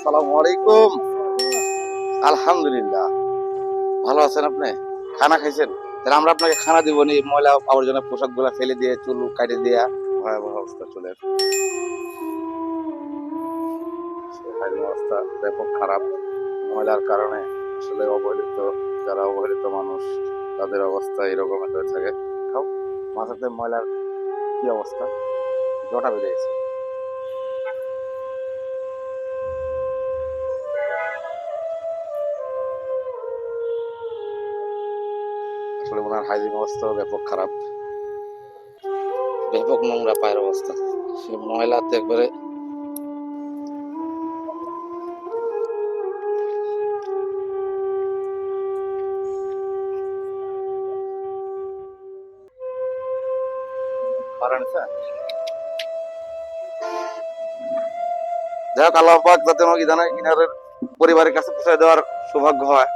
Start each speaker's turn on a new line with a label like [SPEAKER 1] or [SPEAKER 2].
[SPEAKER 1] আসসালামু ভালো আছেন আপনি? খানা খাইছেন? আমরা আপনাকে খানা দিব ময়লা আবর্জনা পোশাকগুলা ফেলে চুল কাটে অবস্থা চলে অবস্থা ব্যাপক খারাপ। ময়লার কারণে আসলে অবহেলিত, যারা অবহেলিত মানুষ, তাদের অবস্থা এরকম হয়ে থাকে। খাও, মাথাতে ময়লার কি অবস্থা? জটা বেড়ে গেছে। আসলে ওনার হাইজিন অবস্থা ব্যাপক খারাপ। ব্যাপক নোংরা পায়ের অবস্থা। সে ময়লাতে একবারে যাই হোক আল্লাহ পাক যাতে আমাকে জানায় ইনারের পরিবারের কাছে পৌঁছে দেওয়ার সৌভাগ্য হয়।